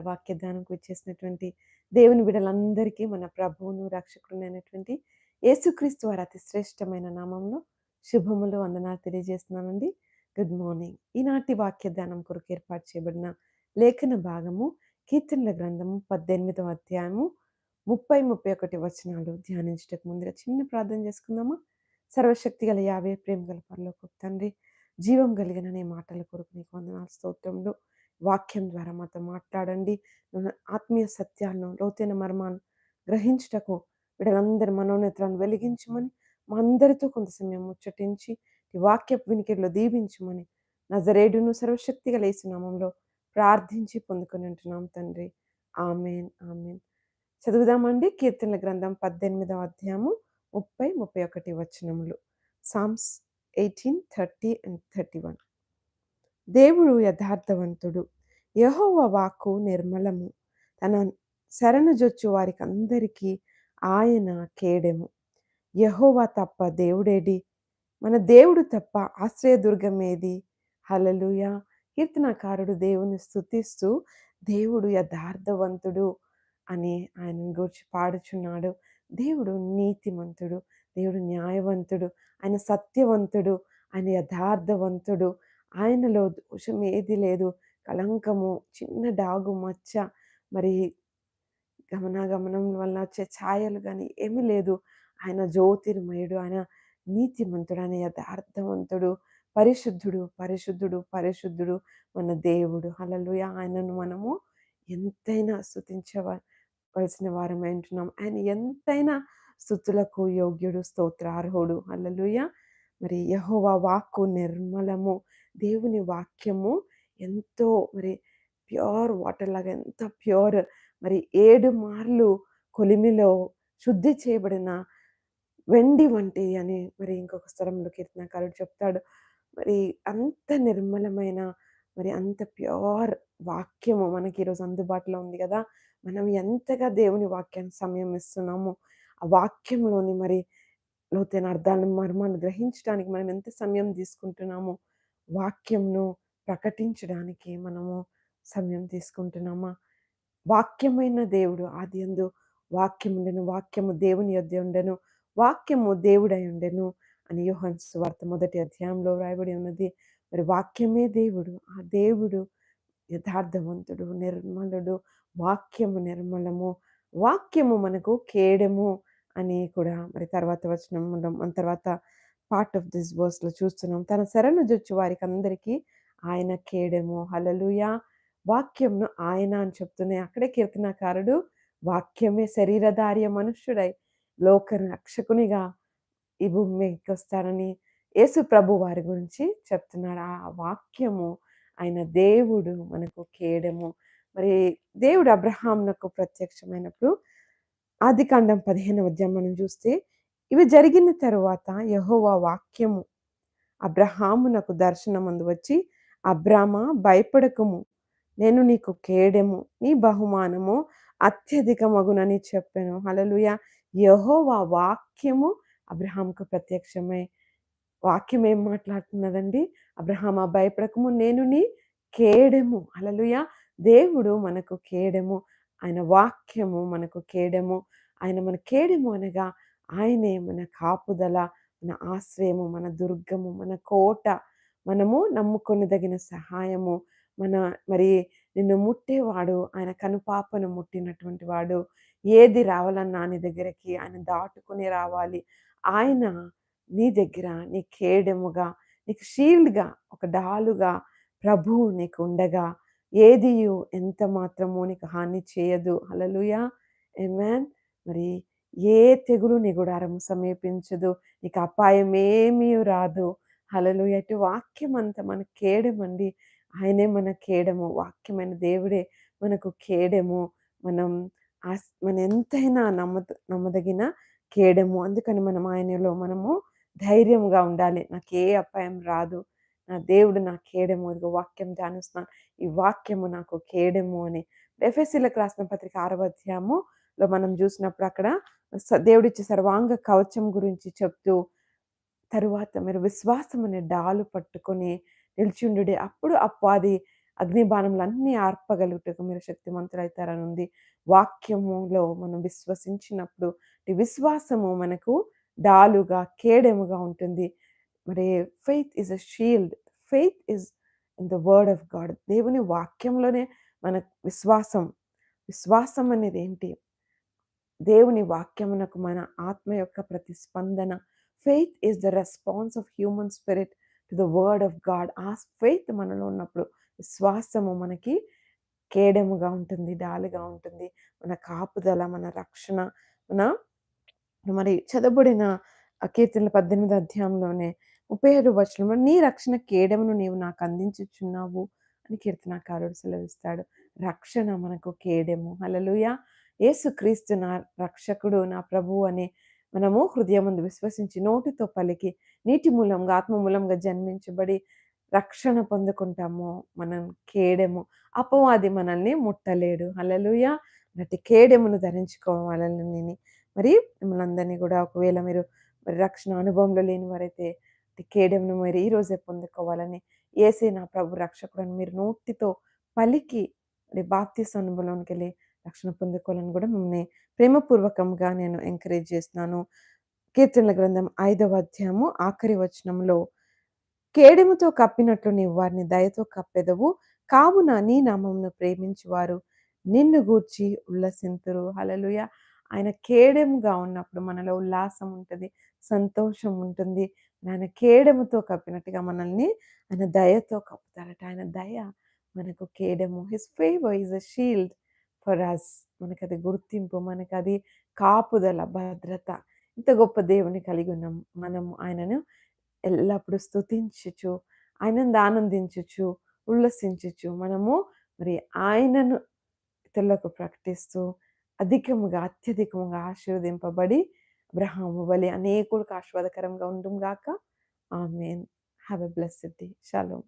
వాక్య ధ్యానంకు వచ్చేసినటువంటి దేవుని బిడ్డలందరికీ మన ప్రభువును రక్షకుడునైనటువంటి యేసుక్రీస్తు వారి అతి శ్రేష్టమైన నామంలో శుభములు వందనాలు తెలియజేస్తున్నానండి. గుడ్ మార్నింగ్ ఈనాటి వాక్య ధ్యానం కొరకు ఏర్పాటు చేయబడిన లేఖన భాగము కీర్తనల గ్రంథము పద్దెనిమిదవ అధ్యాయము ముప్పై ముప్పై ఒకటి వచనాలు ధ్యానించటకు ముందుగా చిన్న ప్రార్థన చేసుకుందామా? సర్వశక్తి గల యావే ప్రేమ గల పరలోకి తండ్రి జీవం కలిగిన నీ మాటల కొరకు నీకు వందనాలు స్తోత్రంలో వాక్యం ద్వారా మాతో మాట్లాడండి. ఆత్మీయ సత్యాలను లోతైన మర్మాన్ని గ్రహించుటకు వీళ్ళందరి మనోనేత్రాన్ని వెలిగించమని మా అందరితో కొంత సమయం ముచ్చటించి ఈ వాక్య వినికిడిలో దీవించమని నజరేడును సర్వశక్తిగా నామంలో ప్రార్థించి పొందుకొని ఉంటున్నాం తండ్రి. Amen amen. చదువుదామండి కీర్తనల గ్రంథం పద్దెనిమిదవ అధ్యాయము ముప్పై ముప్పై ఒకటి వచనములు. Psalms eighteen thirty and thirty one దేవుడు యథార్థవంతుడు. యహోవ వాక్కు నిర్మలము. తన శరణుజొచ్చు వారికి అందరికీ ఆయన కేడెము. యహోవ తప్ప దేవుడేడి? మన దేవుడు తప్ప ఆశ్రయదుర్గమేది హలలుయ కీర్తనకారుడు దేవుని స్థుతిస్తూ దేవుడు యథార్థవంతుడు అని ఆయన గురించి పాడుచున్నాడు. దేవుడు నీతిమంతుడు దేవుడు న్యాయవంతుడు ఆయన సత్యవంతుడు ఆయన యథార్థవంతుడు. ఆయనలో దోషం ఏది లేదు. కలంకము చిన్న డాగు మచ్చ మరి గమనాగమనం వల్ల వచ్చే ఛాయలు కానీ ఏమీ లేదు. ఆయన జ్యోతిర్మయుడు ఆయన నీతిమంతుడు ఆయన యథార్థవంతుడు పరిశుద్ధుడు పరిశుద్ధుడు పరిశుద్ధుడు మన దేవుడు. అలలు ఆయనను మనము ఎంతైనా స్థుతించవలసిన వారమై అంటున్నాం ఆయన ఎంతైనా స్థుతులకు యోగ్యుడు స్తోత్రార్హుడు. అల్లలుయ మరి యహోవా వాక్కు నిర్మలము దేవుని వాక్యము ఎంతో మరి ప్యూర్ వాటర్ లాగా ఎంత ప్యూర్ మరి ఏడు మార్లు కొలిమిలో శుద్ధి చేయబడిన వెండి వంటి అని మరి ఇంకొక స్థలంలో కీర్తనకారుడు చెప్తాడు. మరి అంత నిర్మలమైన మరి అంత ప్యూర్ వాక్యము మనకి ఈరోజు అందుబాటులో ఉంది కదా! మనం ఎంతగా దేవుని వాక్యాన్ని సమయం ఇస్తున్నాము ఆ వాక్యంలోని మరి లోతైన అర్థాలను మర్మాన్ని గ్రహించడానికి మనం ఎంత సమయం తీసుకుంటున్నాము వాక్యంను ప్రకటించడానికి మనము సమయం తీసుకుంటున్నామా? వాక్యమైన దేవుడు ఆది ఎందు వాక్యముండెను వాక్యము దేవుని యొద్ద ఉండెను వాక్యము దేవుడై ఉండెను అని యోహన్స్ వార్త మొదటి అధ్యాయంలో వ్రాయబడి ఉన్నది. మరి వాక్యమే దేవుడు ఆ దేవుడు యథార్థవంతుడు నిర్మలుడు వాక్యము నిర్మలము వాక్యము మనకు కేడము అని కూడా మరి తర్వాత వచ్చిన తర్వాత పార్ట్ ఆఫ్ దిస్ వర్స్లో చూస్తున్నాం. తన శరణు జొచ్చు వారికి అందరికీ ఆయన కేడెము హలలుయ వాక్యంను ఆయన అని చెప్తున్నాయి. అక్కడే కీర్తనకారుడు వాక్యమే శరీరధార్య మనుష్యుడై లోక రక్షకునిగా ఈ భూమి మీదకి వస్తారని యేసు ప్రభు వారి గురించి చెప్తున్నాడు. ఆ వాక్యము ఆయన దేవుడు మనకు కేయడము మరి దేవుడు అబ్రహాంనకు ప్రత్యక్షమైనప్పుడు ఆది కాండం పదిహేను ఉద్యమం మనం చూస్తే ఇవి జరిగిన తరువాత యహోవా వాక్యము అబ్రహామునకు దర్శనమందు వచ్చి అబ్రామ భయపడకము. నేను నీకు కేడెము నీ బహుమానము అత్యధికమగునని చెప్పాను. హలలుయ యహోవా వాక్యము అబ్రహాంకు ప్రత్యక్షమై వాక్యం ఏం మాట్లాడుతున్నదండి? అబ్రహామ భయపడకము నేను నీ కేడెము. అలలుయ దేవుడు మనకు కేడెము. ఆయన వాక్యము మనకు కేడెము. ఆయన మన కేడెము అనగా ఆయనే మన కాపుదల మన ఆశ్రయము మన దుర్గము మన కోట. మనము నమ్ముకొనదగిన సహాయము. మన మరి నిన్ను ముట్టేవాడు ఆయన కనుపాపను ముట్టినటువంటి వాడు ఏది రావాలన్నా నీ దగ్గరికి ఆయన దాటుకుని రావాలి. ఆయన నీ దగ్గర నీ కేడెముగా నీకు షీల్డ్గా ఒక డాలుగా ప్రభువు నీకు ఉండగా ఏది ఎంత మాత్రము నీకు హాని చేయదు. అలలుయా ఏమాన్ మరి ఏ తెగులు నీ గుడారము సమీపించదు. నీకు అపాయం ఏమీ రాదు. హలలు ఎటు వాక్యం అంతా మన కేడమండి. ఆయనే మన కేడము. వాక్యమైన దేవుడే మనకు కేడము. మనం మన ఎంతైనా నమ్మ నమ్మదగిన కేడము. అందుకని మనం ఆయనలో మనము ధైర్యంగా ఉండాలి. నాకు ఏ అపాయం రాదు. నా దేవుడు నా కేడము. ఇదిగో వాక్యం ధ్యానిస్తున్నాను. ఈ వాక్యము నాకు కేడము అని. ఎఫ్ఎస్సీలకు రాసిన పత్రిక ఆరవ అధ్యాయములో మనం చూసినప్పుడు అక్కడ దేవుడిచ్చే సర్వాంగ కవచం గురించి చెప్తూ తరువాత మీరు విశ్వాసం అనే డాలు పట్టుకొని నిల్చుండు అప్పుడు అప్పాది అగ్నిబాణములన్నీ ఆర్పగలుగుటకు మీరు శక్తిమంతులైతారని ఉంది వాక్యములో మనం విశ్వసించినప్పుడు విశ్వాసము మనకు డాలుగా కేడెముగా ఉంటుంది. మరి faith is a shield faith is in the word of God దేవుని వాక్యంలోనే మన విశ్వాసం. విశ్వాసం అనేది ఏంటి? దేవుని వాక్యమునకు మన ఆత్మ యొక్క ప్రతిస్పందన faith is the response of human spirit to the word of God ఆ ఫెయిత్ మనలో ఉన్నప్పుడు విశ్వాసము మనకి కేడముగా ఉంటుంది డాలుగా ఉంటుంది. మన కాపుదల మన రక్షణ మన మరి చదవబడిన కీర్తనల పద్దెనిమిది అధ్యాయంలోనే ముప్పై ఏడు వచనంలో నీ రక్షణ కేడమును నీవు నాకు అందించుచున్నావు అని కీర్తనాకారుడు సెలవిస్తాడు. రక్షణ మనకు కేడెము. హలలుయ ఏసుక్రీస్తు నా రక్షకుడు నా ప్రభు అనే మనము హృదయం ముందు విశ్వసించి నోటితో పలికి నీటి మూలంగా ఆత్మ మూలంగా జన్మించబడి రక్షణ పొందుకుంటాము. మనం కేడెము అపవాది మనల్ని ముట్టలేడు. అలలుయ నటి కేడెమును ధరించుకోవాలని మరి మనందరినీ కూడా ఒకవేళ మీరు మరి రక్షణ అనుభవంలో లేని వారైతే కేడెమును మరి ఈరోజే పొందుకోవాలని ఏసే నా ప్రభు రక్షకుడు మీరు నోటితో పలికి మరి బాప్తీస అనుభవంలోనికి వెళ్ళి రక్షణ పొందుకోవాలని కూడా మిమ్మల్ని ప్రేమపూర్వకంగా నేను ఎంకరేజ్ చేస్తున్నాను. కీర్తనల గ్రంథం ఐదవ అధ్యాయము ఆఖరి వచనంలో కేడెముతో కప్పినట్లు నీవు వారిని దయతో కప్పెదవు. కావున నీ నామంను ప్రేమించువారు. నిన్ను గూర్చి ఉల్లసింతురు. హలలుయ ఆయన కేడెముగా ఉన్నప్పుడు మనలో ఉల్లాసం ఉంటుంది సంతోషం ఉంటుంది. ఆయన కేడెముతో కప్పినట్టుగా మనల్ని ఆయన దయతో కప్పుతారట. ఆయన దయ మనకు కేడెము. His favour is a shield for us మనకు అది గుర్తింపు మనకు అది కాపుదల భద్రత. ఇంత గొప్ప దేవుని కలిగి ఉన్నాం. మనము ఆయనను ఎల్లప్పుడూ స్థుతించుచు ఆయనంద ఆనందించుచు ఉల్లసించుచు మనము మరి ఆయనను ఇతరులకు ప్రకటిస్తూ అధికముగా అత్యధికముగా ఆశీర్వదింపబడి అబ్రహాము బలి అనేకులకు ఆశీర్వాదకరంగా ఉండుగాక amen. Have a blessed day shalom